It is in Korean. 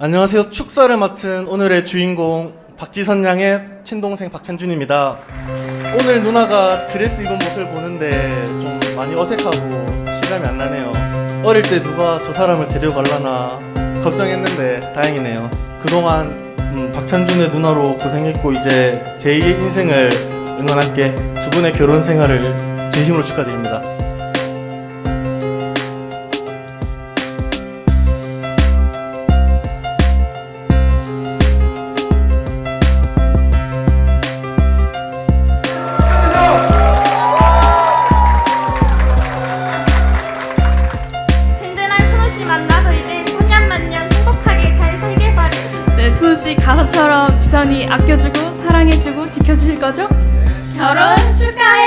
안녕하세요. 축사를 맡은 오늘의 주인공 박지선 양의 친동생 박찬준입니다. 오늘 누나가 드레스 입은 모습을 보는데 좀 많이 어색하고 실감이 안 나네요. 어릴 때 누가 저 사람을 데려갈라나 걱정했는데 다행이네요. 그동안 음, 박찬준의 누나로 고생했고 이제 제2의 인생을 응원할게 두 분의 결혼 생활을 진심으로 축하드립니다. 천년만년 행복하게 잘 살길 바래. 네, 수호 씨 가사처럼 지선이 아껴주고 사랑해주고 지켜주실 거죠? 결혼 축하해.